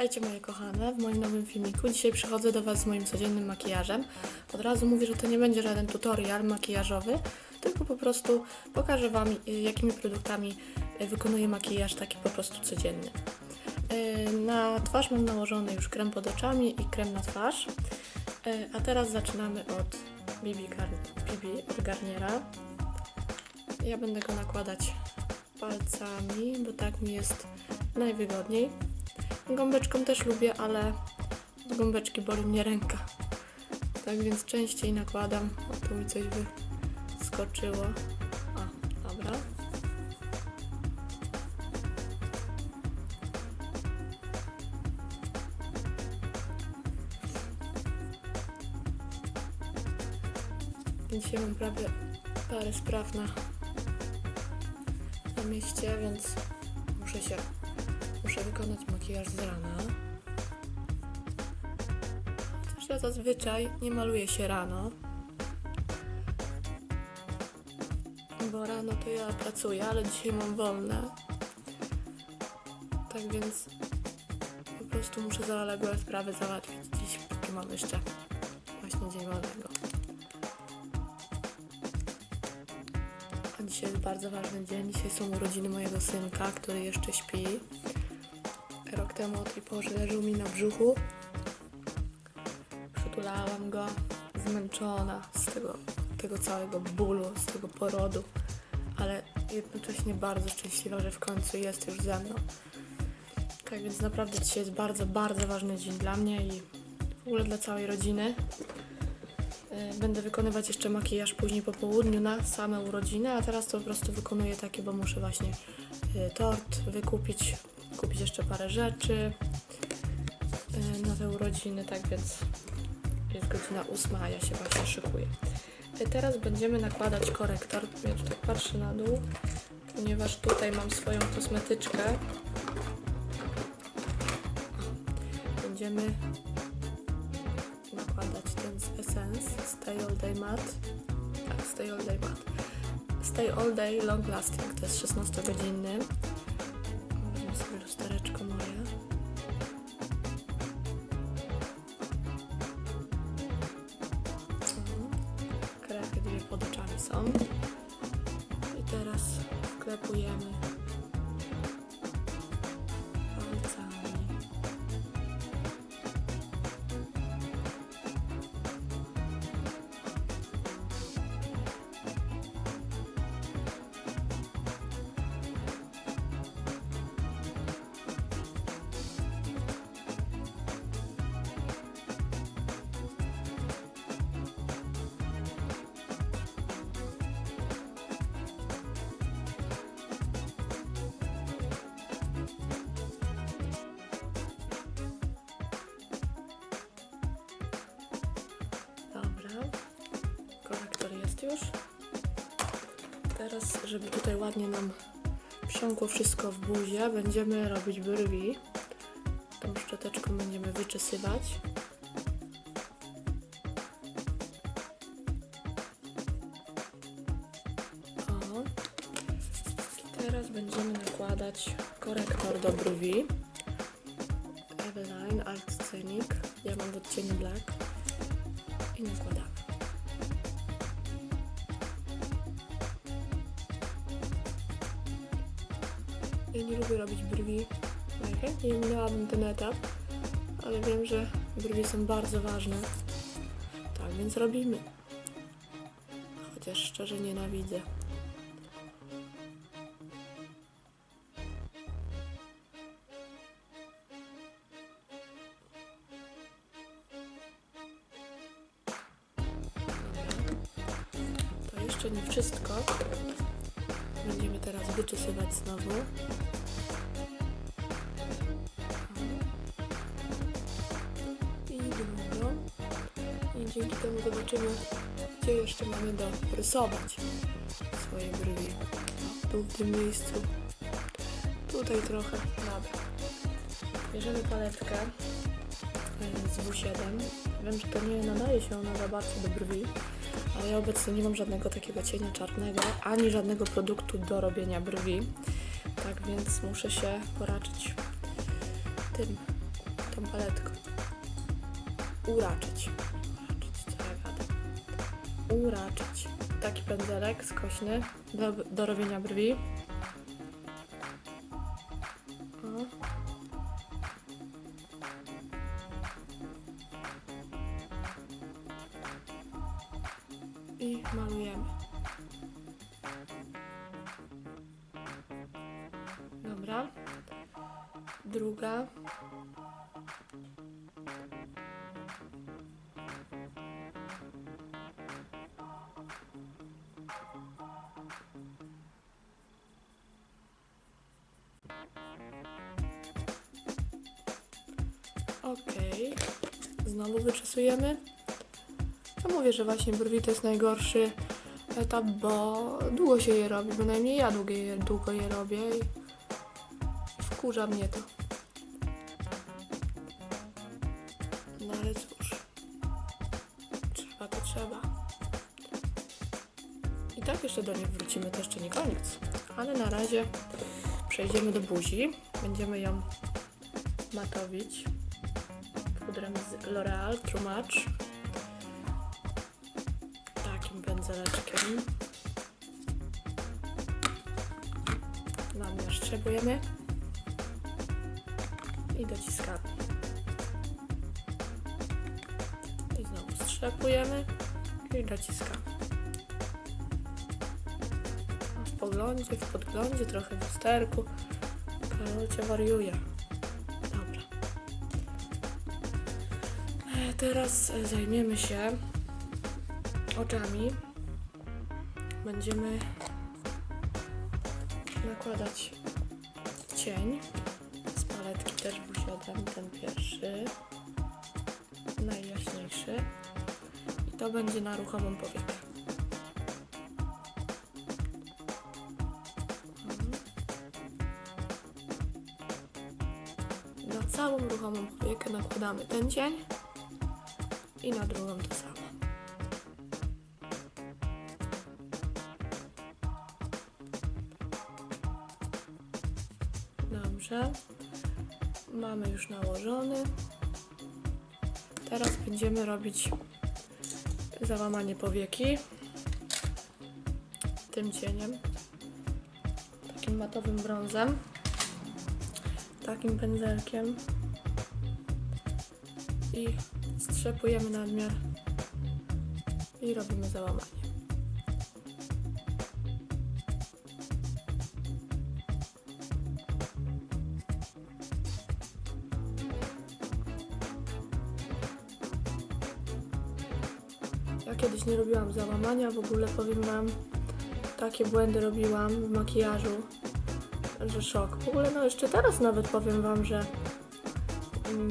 Witajcie moje kochane w moim nowym filmiku. Dzisiaj przychodzę do Was z moim codziennym makijażem. Od razu mówię, że to nie będzie żaden tutorial makijażowy, tylko po prostu pokażę Wam y, jakimi produktami y, wykonuję makijaż taki po prostu codzienny. Y, Na twarz mam nałożony już krem pod oczami i krem na twarz. A teraz zaczynamy od BB, BB od Garniera. Ja będę go nakładać palcami, bo tak mi jest najwygodniej. Gąbeczką też lubię, ale z gąbeczki boli mnie ręka. Tak więc częściej nakładam. O, tu mi coś wyskoczyło. A, dobra. Dzisiaj mam prawie parę spraw na, na mieście, więc muszę się Muszę wykonać makijaż z rana. Chociaż ja zazwyczaj nie maluję się rano. Bo rano to ja pracuję, ale dzisiaj mam wolne. Tak więc po prostu muszę zaległe sprawy załatwić dziś, póki mam jeszcze właśnie dzień wolnego. A dzisiaj jest bardzo ważny dzień. Dzisiaj są urodziny mojego synka, który jeszcze śpi. Temu o tej porze mi na brzuchu. Przytulałam go, zmęczona z tego, tego całego bólu, z tego porodu, ale jednocześnie bardzo szczęśliwa, że w końcu jest już ze mną. Tak więc naprawdę dzisiaj jest bardzo, bardzo ważny dzień dla mnie i w ogóle dla całej rodziny. Y, Będę wykonywać jeszcze makijaż później po południu na same urodziny, a teraz to po prostu wykonuję takie, bo muszę właśnie y, tort wykupić, kupić jeszcze parę rzeczy na te urodziny, tak więc jest godzina ósma, a ja się właśnie szykuję. Y, Teraz będziemy nakładać korektor. Ja tutaj patrzę na dół, ponieważ tutaj mam swoją kosmetyczkę. Będziemy nakładać ten z Essence Stay All Day Matte. Tak, Stay All Day Matte. Stay All Day Long Lasting, to jest 16-godzinny. Już. Teraz, żeby tutaj ładnie nam wsiąkło wszystko w buzię, będziemy robić brwi. Tą szczoteczką będziemy wyczesywać. O. I teraz będziemy nakładać korektor do brwi. Eveline Art Scenic. Ja mam w odcieniu black i nakładamy. Nie lubię robić brwi. Najchętniej minęłabym ten etap, ale wiem, że brwi są bardzo ważne. Tak więc robimy. Chociaż szczerze nienawidzę. To jeszcze nie wszystko. Będziemy teraz wyczesywać znowu. Dzięki temu zobaczymy, gdzie jeszcze mamy dorysować swoje brwi. Tu w tym miejscu. Tutaj trochę. Dobra. Bierzemy paletkę e, z W7. Wiem, że to nie nadaje się ona za bardzo do brwi, ale ja obecnie nie mam żadnego takiego cienia czarnego, ani żadnego produktu do robienia brwi. Tak więc muszę się poraczyć tym tą paletką. Uraczyć. Uraczyć. Taki pędzelek skośny do, do robienia brwi. Znowu wyczesujemy. No mówię, że właśnie brwi to jest najgorszy etap, bo długo się je robi, bynajmniej ja długo je, długo je robię i wkurza mnie to. No ale cóż, trzeba to trzeba. I tak jeszcze do nich wrócimy, to jeszcze nie koniec. Ale na razie przejdziemy do buzi. Będziemy ją matowić pudrem z L'Oreal True Match. Takim pędzeleczkiem. Namiar szczebujemy i dociskamy. I znowu strzepujemy i dociskamy. W poglądzie, w podglądzie, trochę w lusterku. Karolcie wariuje. Teraz e, zajmiemy się oczami. Będziemy nakładać cień z paletki też W7, ten pierwszy, najjaśniejszy. I to będzie na ruchomą powiekę. Mhm. Na całą ruchomą powiekę nakładamy ten cień i na drugą to samo. Dobrze. Mamy już nałożony. Teraz będziemy robić załamanie powieki tym cieniem. Takim matowym brązem. Takim pędzelkiem. I strzepujemy nadmiar i robimy załamanie. Ja kiedyś nie robiłam załamania, w ogóle powiem Wam, takie błędy robiłam w makijażu, że szok. W ogóle no jeszcze teraz nawet powiem Wam, że mm,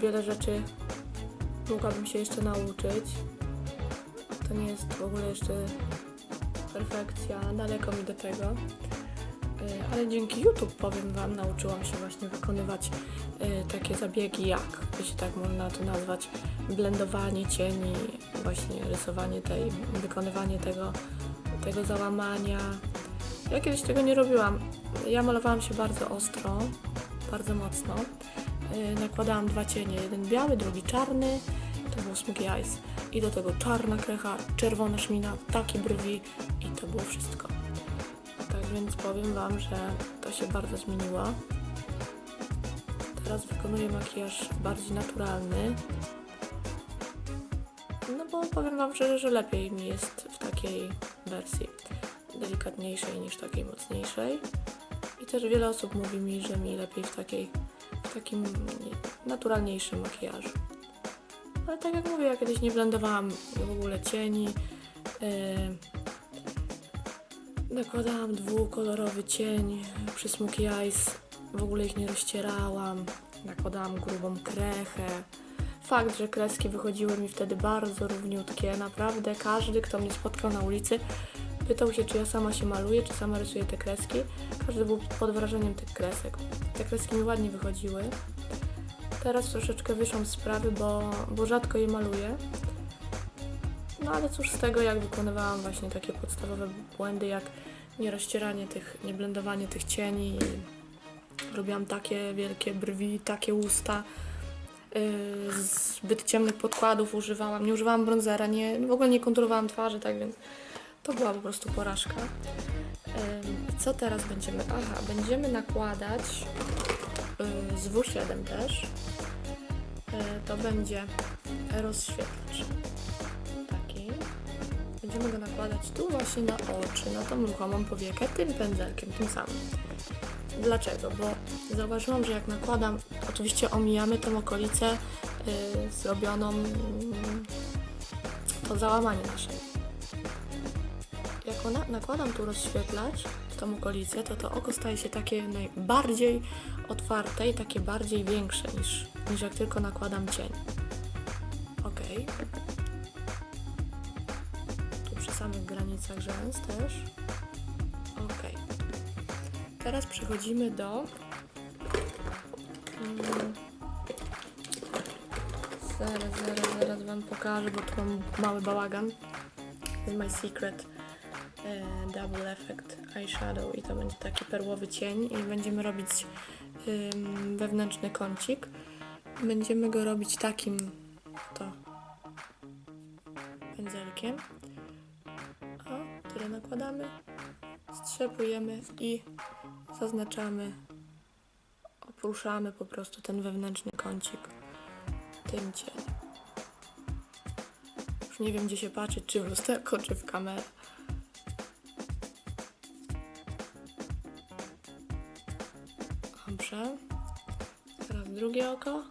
wiele rzeczy mogłabym się jeszcze nauczyć. To nie jest w ogóle jeszcze perfekcja, daleko mi do tego. Y, Ale dzięki YouTube, powiem Wam, nauczyłam się właśnie wykonywać y, takie zabiegi jak, jeśli tak można to nazwać, blendowanie cieni, właśnie rysowanie tej, wykonywanie tego, tego załamania. Ja kiedyś tego nie robiłam. Ja malowałam się bardzo ostro, bardzo mocno. Yy, nakładałam dwa cienie, jeden biały, drugi czarny. To był Smokey Eyes. I do tego czarna krecha, czerwona szmina, takie brwi i to było wszystko. Tak więc powiem Wam, że to się bardzo zmieniło. Teraz wykonuję makijaż bardziej naturalny. No bo powiem Wam szczerze, że lepiej mi jest w takiej wersji delikatniejszej niż takiej mocniejszej. I też wiele osób mówi mi, że mi lepiej w takiej, takim naturalniejszym makijażu. Ale tak jak mówię, ja kiedyś nie blendowałam w ogóle cieni. Yy, nakładałam dwukolorowy cień przy Smokey Eyes. W ogóle ich nie rozcierałam. Nakładałam grubą krechę. Fakt, że kreski wychodziły mi wtedy bardzo równiutkie. Naprawdę każdy, kto mnie spotkał na ulicy, pytał się, czy ja sama się maluję, czy sama rysuję te kreski. Każdy był pod wrażeniem tych kresek. Te kreski mi ładnie wychodziły. Teraz troszeczkę wyszłam z sprawy, bo, bo rzadko je maluję. No ale cóż z tego, jak wykonywałam właśnie takie podstawowe błędy, jak nie rozcieranie tych, nie blendowanie tych cieni. Robiłam takie wielkie brwi, takie usta. yy, zbyt ciemnych podkładów używałam, nie używałam bronzera, nie, w ogóle nie konturowałam twarzy, tak więc to była po prostu porażka. Co teraz będziemy? Aha, będziemy nakładać yy, z W7 też. Yy, To będzie rozświetlacz. Taki. Będziemy go nakładać tu właśnie na oczy, na tą ruchomą powiekę, tym pędzelkiem, tym samym. Dlaczego? Bo zauważyłam, że jak nakładam, oczywiście omijamy tą okolicę yy, zrobioną mm, to załamanie nasze. Jak ona, nakładam tu rozświetlacz tą okolicę, to to oko staje się takie najbardziej otwarte i takie bardziej większe niż, niż jak tylko nakładam cień. Ok. Tu przy samych granicach rzęs też. Ok. Teraz przechodzimy do. Mm, zaraz, zaraz, zaraz Wam pokażę, bo tu mam mały bałagan. My Secret Double Effect Eyeshadow i to będzie taki perłowy cień i będziemy robić wewnętrzny kącik. Będziemy go robić takim to pędzelkiem. O, tyle nakładamy, strzepujemy i zaznaczamy, opruszamy po prostu ten wewnętrzny kącik tym cieniem. Już nie wiem, gdzie się patrzeć, czy w lusterko, czy w kamerę. Drugie oko.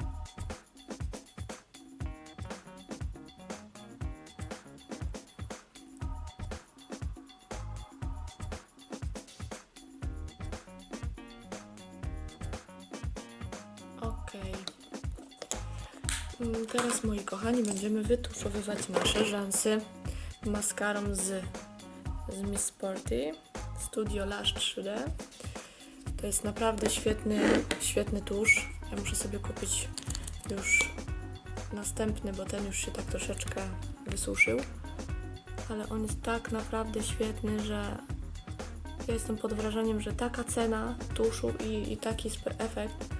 Okej. Mm, Teraz, moi kochani, będziemy wytuszowywać nasze rzęsy maskarą z, z Miss Sporty Studio Lash 3D. To jest naprawdę świetny, świetny tusz. Ja muszę sobie kupić już następny, bo ten już się tak troszeczkę wysuszył. Ale on jest tak naprawdę świetny, że ja jestem pod wrażeniem, że taka cena tuszu i, i taki efekt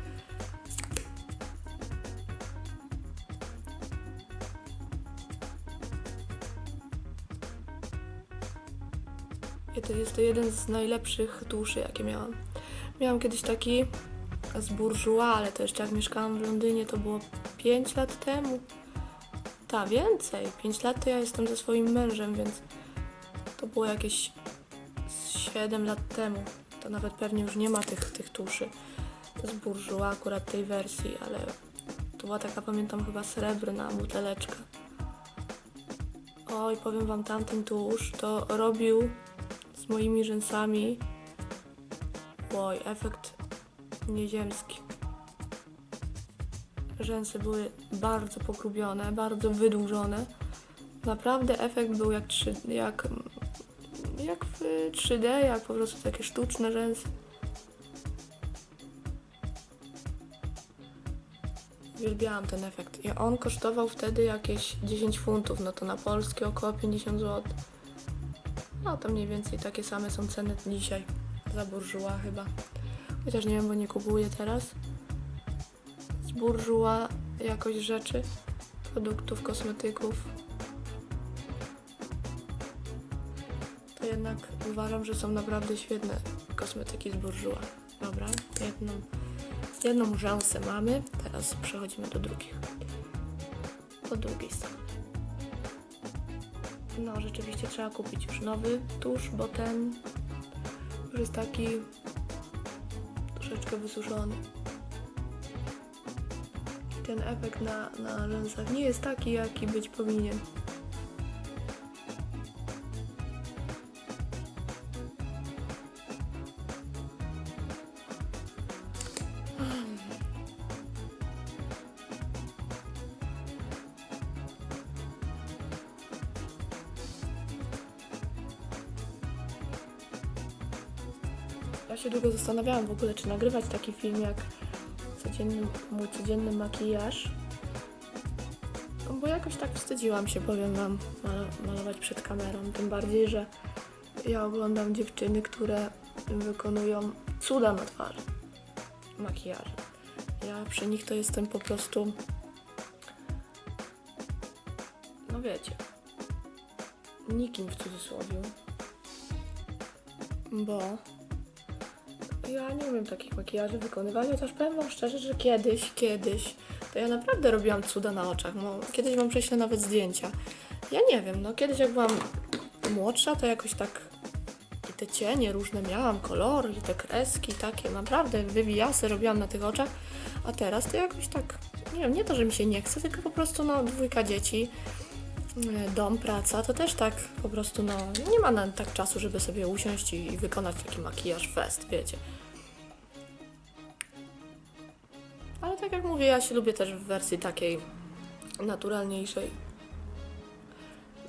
I to jest to jeden z najlepszych tuszy, jakie miałam. Miałam kiedyś taki z Bourjois, ale to jeszcze jak mieszkałam w Londynie, to było 5 lat temu. Ta, więcej. 5 lat to ja jestem ze swoim mężem, więc to było jakieś 7 lat temu. To nawet pewnie już nie ma tych, tych tuszy z Bourjois, akurat tej wersji, ale to była taka, pamiętam, chyba srebrna buteleczka. Oj, powiem wam, tamten tusz to robił z moimi rzęsami. Oj, efekt nieziemski. Rzęsy były bardzo pogrubione, bardzo wydłużone. Naprawdę efekt był jak, 3, jak, jak w 3D, jak po prostu takie sztuczne rzęsy. Uwielbiałam ten efekt. I on kosztował wtedy jakieś 10 funtów, no to na polskie około 50 zł. No to mniej więcej takie same są ceny dzisiaj. Za Bourjois chyba. Chociaż nie wiem, bo nie kupuję teraz. Z Bourjois jakość rzeczy, produktów, kosmetyków. To jednak uważam, że są naprawdę świetne kosmetyki z Bourjois. Dobra, jedną, jedną rzęsę mamy. Teraz przechodzimy do drugich. Po drugiej stronie. No, rzeczywiście trzeba kupić już nowy tusz, bo ten już jest taki wysuszony. Ten efekt na, na rzęsach nie jest taki, jaki być powinien. Zastanawiałam w ogóle, czy nagrywać taki film jak codzienny, mój codzienny makijaż. No Bo jakoś tak wstydziłam się, powiem Wam, mal- malować przed kamerą. Tym bardziej, że ja oglądam dziewczyny, które wykonują cuda na twarzy makijażem. Ja przy nich to jestem po prostu wiecie, nikim w cudzysłowie, bo ja nie umiem takich makijaży wykonywać, chociaż powiem wam szczerze, że kiedyś, kiedyś, to ja naprawdę robiłam cuda na oczach, no, kiedyś wam prześlę nawet zdjęcia. Ja nie wiem, no kiedyś jak byłam młodsza, to jakoś tak i te cienie różne miałam, kolory, i te kreski takie, naprawdę wywijasy robiłam na tych oczach, a teraz to jakoś tak, nie wiem, nie to, że mi się nie chce, tylko po prostu no dwójka dzieci, e, dom, praca, to też tak po prostu no nie ma na tak czasu, żeby sobie usiąść i, i wykonać taki makijaż fest, wiecie. Ja się lubię też w wersji takiej naturalniejszej.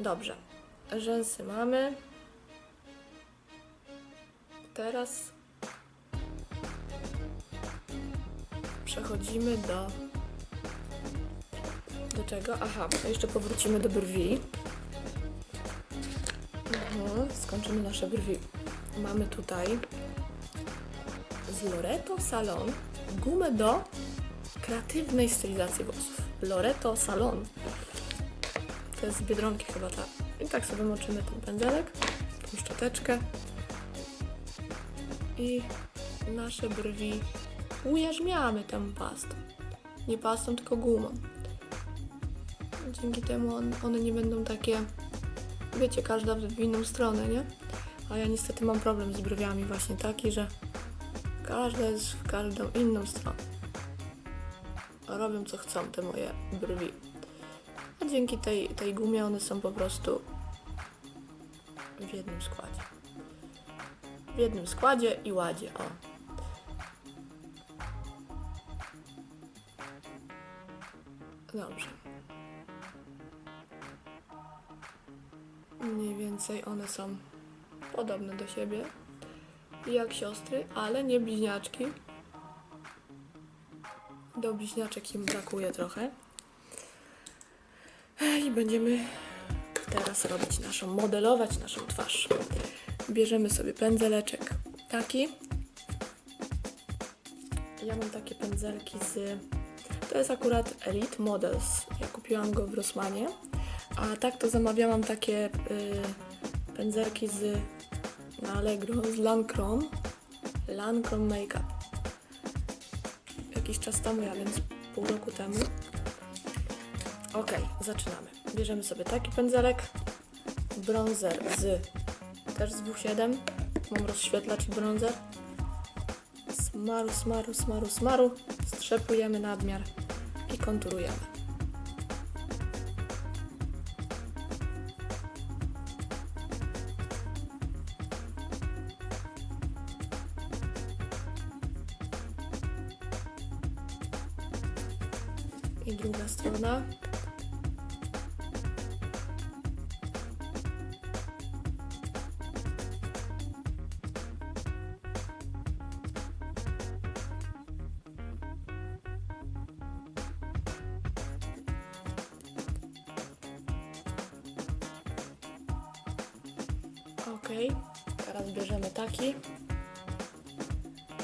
Dobrze. Rzęsy mamy. Teraz przechodzimy do. Do czego? Aha, jeszcze powrócimy do brwi. Mhm, skończymy nasze brwi. Mamy tutaj z Loreto Salon gumę do kreatywnej stylizacji włosów. Loreto Salon. To jest z Biedronki chyba ta. I tak sobie moczymy ten pędzelek, tą szczoteczkę i nasze brwi ujarzmiamy tą pastą. Nie pastą, tylko gumą. Dzięki temu on, one nie będą takie, wiecie, każda w inną stronę, nie? A ja niestety mam problem z brwiami właśnie taki, że każda jest w każdą inną stronę. Robią co chcą te moje brwi. A dzięki tej, tej gumie one są po prostu w jednym składzie. W jednym składzie i ładzie, o. Dobrze. Mniej więcej one są podobne do siebie, jak siostry, ale nie bliźniaczki. Do bliźniaczek im brakuje trochę. I będziemy teraz robić naszą, modelować naszą twarz. Bierzemy sobie pędzeleczek taki. Ja mam takie pędzelki z... To jest akurat Elite Models. Ja kupiłam go w Rossmanie. A tak to zamawiałam takie y, pędzelki z na Allegro, z Lancome. Lancome Makeup. Jakiś czas temu, ja więc pół roku temu. Ok, zaczynamy. Bierzemy sobie taki pędzelek, bronzer z też z W7. Mam rozświetlacz i bronzer. Smaru, smaru, smaru, smaru. Strzepujemy nadmiar i konturujemy. Ok, teraz bierzemy taki.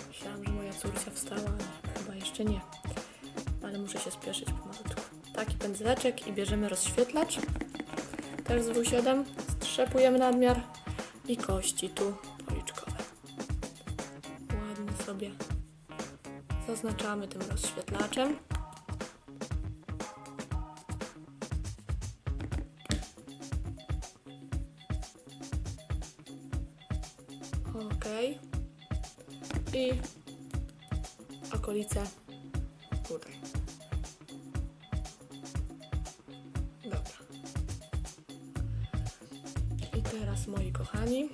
Myślałam, że moja córcia wstała, ale chyba jeszcze nie. Ale muszę się spieszyć pomalutku. Taki pędzeleczek i bierzemy rozświetlacz. Też z W7. Strzepujemy nadmiar i kości tu policzkowe. Ładnie sobie zaznaczamy tym rozświetlaczem. Okolice tutaj. Dobra. I teraz moi kochani,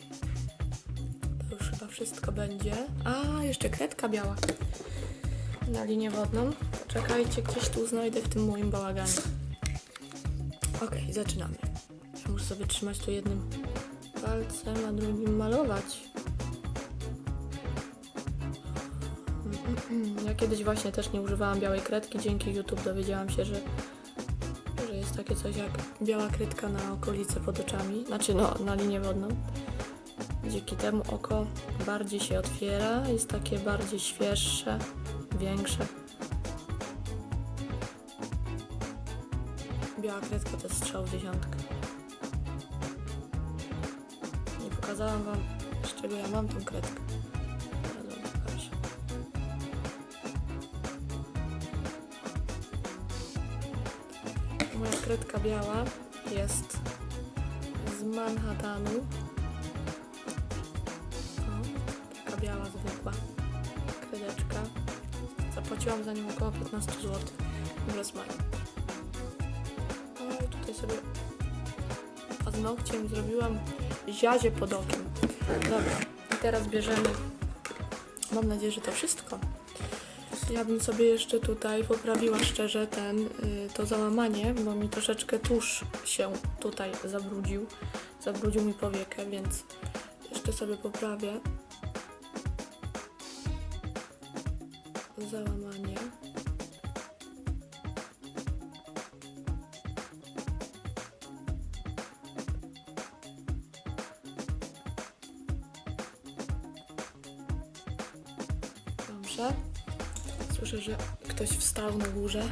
to już chyba wszystko będzie. A, jeszcze kredka biała na linię wodną. Czekajcie, gdzieś tu znajdę w tym moim bałaganie. Ok, zaczynamy. Ja muszę sobie trzymać tu jednym palcem, a drugim malować. Kiedyś właśnie też nie używałam białej kredki. Dzięki YouTube dowiedziałam się, że, że jest takie coś jak biała kredka na okolice pod oczami, znaczy no, na linię wodną. Dzięki temu oko bardziej się otwiera, jest takie bardziej świeższe, większe. biała kredka to jest strzał w dziesiątkę. Nie pokazałam wam, z czego ja mam tą kredkę. Moja kredka biała jest z Manhattanu. O, taka biała zwykła kredeczka. Zapłaciłam za nią około 15 zł w Rossmanie. No tutaj sobie paznokciem zrobiłam ziazie pod okiem. Dobra, i teraz bierzemy, mam nadzieję, że to wszystko. Ja bym sobie jeszcze tutaj poprawiła szczerze ten, y, to załamanie, bo mi troszeczkę tusz się tutaj zabrudził. Zabrudził mi powiekę, więc jeszcze sobie poprawię załamanie. Na górze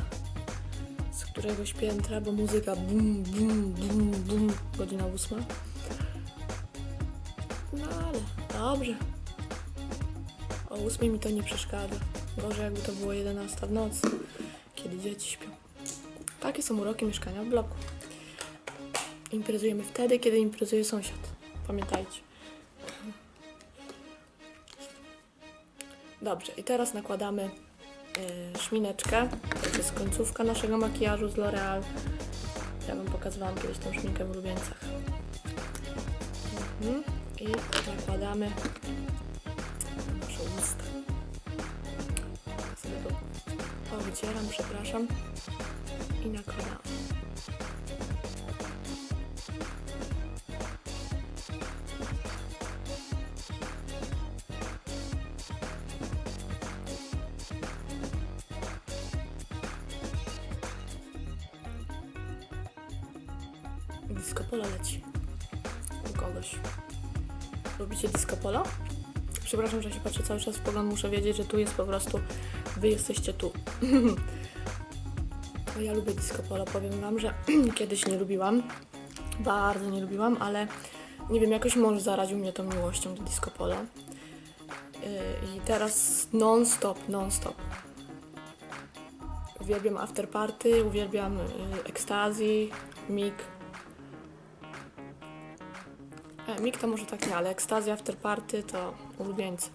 z któregoś piętra, bo muzyka bum, bum, bum, bum, godzina ósma. No ale dobrze. O ósmej mi to nie przeszkadza. Gorzej jakby to było 11 w nocy, kiedy dzieci śpią. Takie są uroki mieszkania w bloku. Imprezujemy wtedy, kiedy imprezuje sąsiad. Pamiętajcie. Dobrze, i teraz nakładamy szmineczkę. To jest końcówka naszego makijażu z L'Oreal. Ja Wam pokazywałam kiedyś tą szminkę w ulubieńcach. Mhm. I nakładamy na nasze usta. Sobie to powycieram, przepraszam. I nakładam. Disco polo leci. U kogoś. Lubicie disco polo? Przepraszam, że się patrzę cały czas w pogląd. Muszę wiedzieć, że tu jest po prostu... Wy jesteście tu. No ja lubię disco polo. Powiem wam, że kiedyś nie lubiłam. Bardzo nie lubiłam, ale nie wiem, jakoś mąż zaraził mnie tą miłością do disco polo. Yy, I teraz non-stop, non-stop. Uwielbiam afterparty, uwielbiam yy, ekstazji, mig. Mig to może tak nie, ale ekstazja, afterparty to ulubieńcy.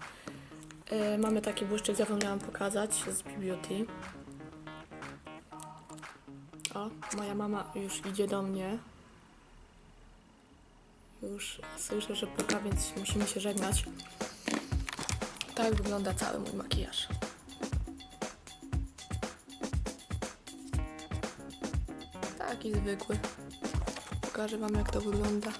E, mamy taki błyszczyk, zapomniałam pokazać z Beauty. O, moja mama już idzie do mnie. Już słyszę, że puka, więc musimy się żegnać. Tak wygląda cały mój makijaż. Taki zwykły. Pokażę Wam, jak to wygląda.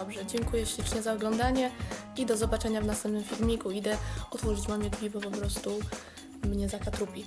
Dobrze, dziękuję ślicznie za oglądanie i do zobaczenia w następnym filmiku. Idę otworzyć mamie drzwi, bo po prostu mnie zakatrupi.